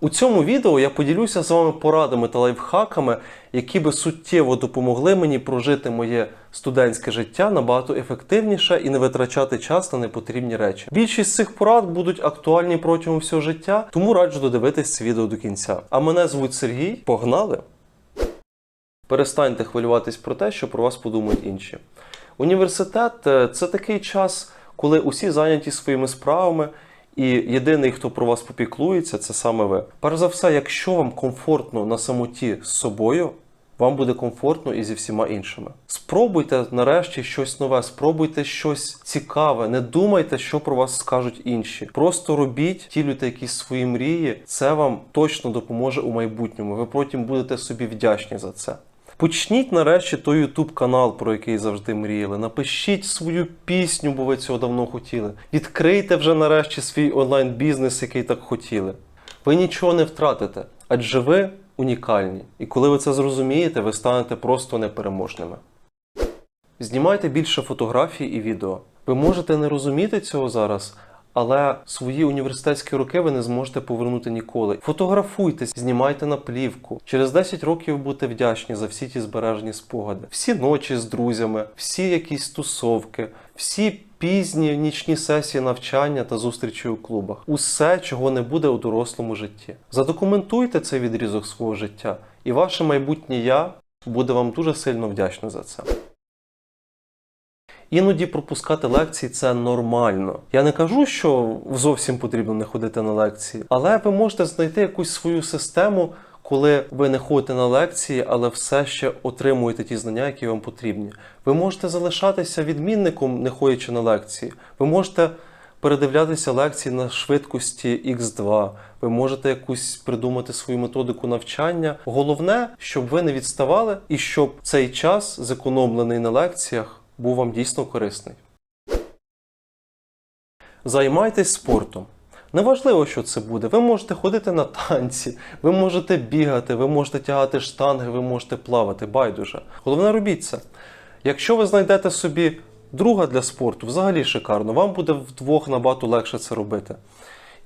У цьому відео я поділюся з вами порадами та лайфхаками, які би суттєво допомогли мені прожити моє студентське життя набагато ефективніше і не витрачати час на непотрібні речі. Більшість цих порад будуть актуальні протягом всього життя, тому раджу додивитись це відео до кінця. А мене звуть Сергій. Погнали! Перестаньте хвилюватись про те, що про вас подумають інші. Університет е, це такий час, коли усі зайняті своїми справами, і єдиний, хто про вас попіклується, це саме ви. Перш за все, якщо вам комфортно на самоті з собою, вам буде комфортно і зі всіма іншими. Спробуйте нарешті щось нове, спробуйте щось цікаве. Не думайте, що про вас скажуть інші. Просто робіть, втілюйте якісь свої мрії. Це вам точно допоможе у майбутньому. Ви потім будете собі вдячні за це. Почніть нарешті той YouTube канал, про який завжди мріяли. Напишіть свою пісню, бо ви цього давно хотіли. Відкрийте вже нарешті свій онлайн-бізнес, який так хотіли. Ви нічого не втратите, адже ви унікальні. І коли ви це зрозумієте, ви станете просто непереможними. Знімайте більше фотографій і відео. Ви можете не розуміти цього зараз, але свої університетські роки ви не зможете повернути ніколи. Фотографуйтесь, знімайте на плівку. Через 10 років будете вдячні за всі ті збережені спогади, всі ночі з друзями, всі якісь тусовки, всі пізні нічні сесії навчання та зустрічі у клубах. Усе, чого не буде у дорослому житті. Задокументуйте цей відрізок свого життя, і ваше майбутнє я буде вам дуже сильно вдячне за це. Іноді пропускати лекції це нормально. Я не кажу, що зовсім потрібно не ходити на лекції, але ви можете знайти якусь свою систему, коли ви не ходите на лекції, але все ще отримуєте ті знання, які вам потрібні. Ви можете залишатися відмінником, не ходячи на лекції. Ви можете передивлятися лекції на швидкості X2. Ви можете якусь придумати свою методику навчання. Головне, щоб ви не відставали і щоб цей час, зекономлений на лекціях, був вам дійсно корисний. Займайтесь спортом. Неважливо, що це буде. Ви можете ходити на танці, ви можете бігати, ви можете тягати штанги, ви можете плавати, байдуже. Головне робіть це. Якщо ви знайдете собі друга для спорту, взагалі шикарно, вам буде вдвох набагато легше це робити.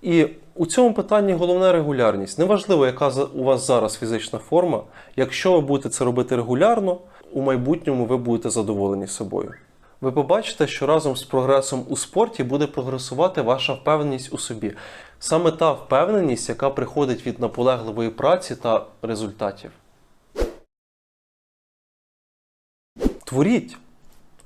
І у цьому питанні головна регулярність. Неважливо, яка у вас зараз фізична форма. Якщо ви будете це робити регулярно, у майбутньому ви будете задоволені собою. Ви побачите, що разом з прогресом у спорті буде прогресувати ваша впевненість у собі. Саме та впевненість, яка приходить від наполегливої праці та результатів. Творіть.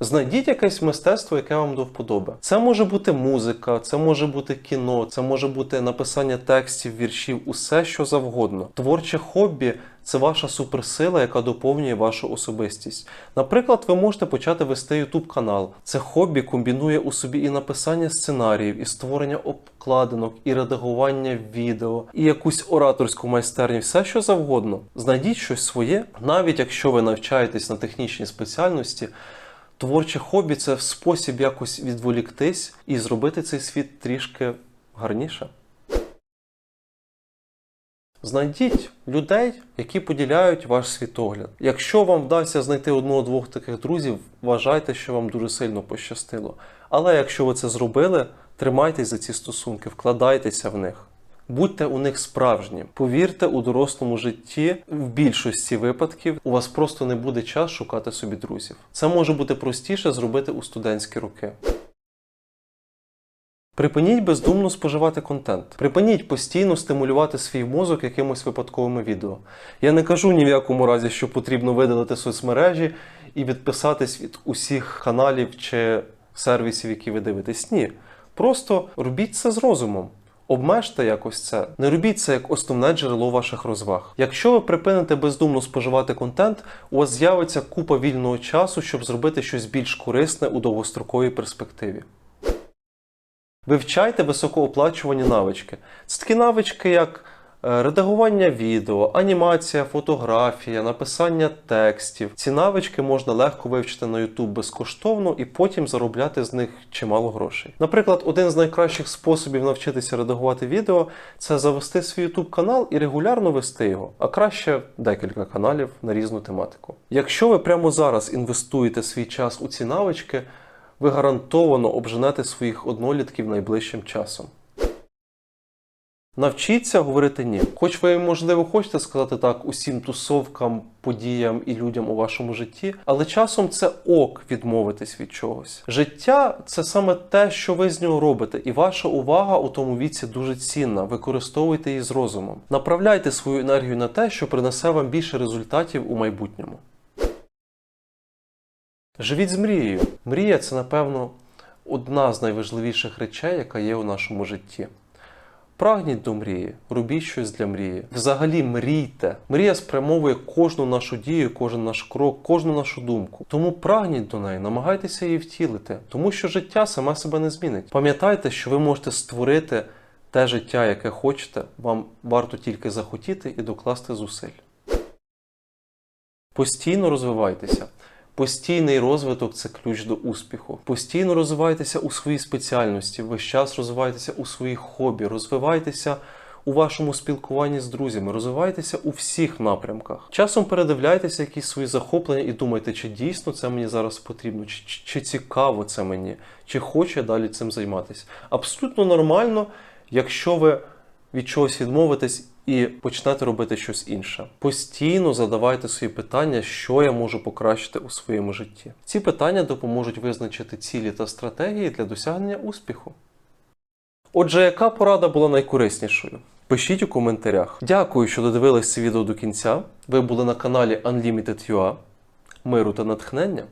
Знайдіть якесь мистецтво, яке вам до вподоби. Це може бути музика, це може бути кіно, це може бути написання текстів, віршів, усе що завгодно. Творче хобі це ваша суперсила, яка доповнює вашу особистість. Наприклад, ви можете почати вести YouTube канал. Це хобі комбінує у собі і написання сценаріїв, і створення обкладинок, і редагування відео, і якусь ораторську майстерню, все що завгодно. Знайдіть щось своє, навіть якщо ви навчаєтесь на технічній спеціальності. Творче хобі це спосіб якось відволіктись і зробити цей світ трішки гарніше. Знайдіть людей, які поділяють ваш світогляд. Якщо вам вдасться знайти одного-двох таких друзів, вважайте, що вам дуже сильно пощастило. Але якщо ви це зробили, тримайтесь за ці стосунки, вкладайтеся в них. Будьте у них справжні. Повірте, у дорослому житті в більшості випадків у вас просто не буде час шукати собі друзів. Це може бути простіше зробити у студентські роки. Припиніть бездумно споживати контент. Припиніть постійно стимулювати свій мозок якимось випадковими відео. Я не кажу ні в якому разі, що потрібно видалити соцмережі і відписатись від усіх каналів чи сервісів, які ви дивитесь. Ні. Просто робіть це з розумом. Обмежте якось це. Не робіть це як основне джерело ваших розваг. Якщо ви припините бездумно споживати контент, у вас з'явиться купа вільного часу, щоб зробити щось більш корисне у довгостроковій перспективі. Вивчайте високооплачувані навички. Це такі навички, як редагування відео, анімація, фотографія, написання текстів. Ці навички можна легко вивчити на YouTube безкоштовно і потім заробляти з них чимало грошей. Наприклад, один з найкращих способів навчитися редагувати відео це завести свій YouTube канал і регулярно вести його, а краще декілька каналів на різну тематику. Якщо ви прямо зараз інвестуєте свій час у ці навички, ви гарантовано обженете своїх однолітків найближчим часом. Навчіться говорити ні. Хоч ви, можливо, хочете сказати так усім тусовкам, подіям і людям у вашому житті, але часом це ок відмовитись від чогось. Життя це саме те, що ви з нього робите, і ваша увага у тому віці дуже цінна. Використовуйте її з розумом. Направляйте свою енергію на те, що принесе вам більше результатів у майбутньому. Живіть з мрією. Мрія це, напевно, одна з найважливіших речей, яка є у нашому житті. Прагніть до мрії, робіть щось для мрії. Взагалі мрійте. Мрія спрямовує кожну нашу дію, кожен наш крок, кожну нашу думку. Тому прагніть до неї, намагайтеся її втілити, тому що життя саме себе не змінить. Пам'ятайте, що ви можете створити те життя, яке хочете. Вам варто тільки захотіти і докласти зусиль. Постійно розвивайтеся. Постійний розвиток це ключ до успіху. Постійно розвивайтеся у своїй спеціальності, весь час розвивайтеся у своїх хобі, розвивайтеся у вашому спілкуванні з друзями, розвивайтеся у всіх напрямках. Часом передивляйтеся якісь свої захоплення і думайте, чи дійсно це мені зараз потрібно, чи, чи, цікаво це мені, чи хочу я далі цим займатися. Абсолютно нормально, якщо ви від чогось відмовитесь і почнете робити щось інше. Постійно задавайте собі питання, що я можу покращити у своєму житті. Ці питання допоможуть визначити цілі та стратегії для досягнення успіху. Отже, яка порада була найкориснішою? Пишіть у коментарях. Дякую, що додивились це відео до кінця. Ви були на каналі Unlimited UA. Миру та натхнення.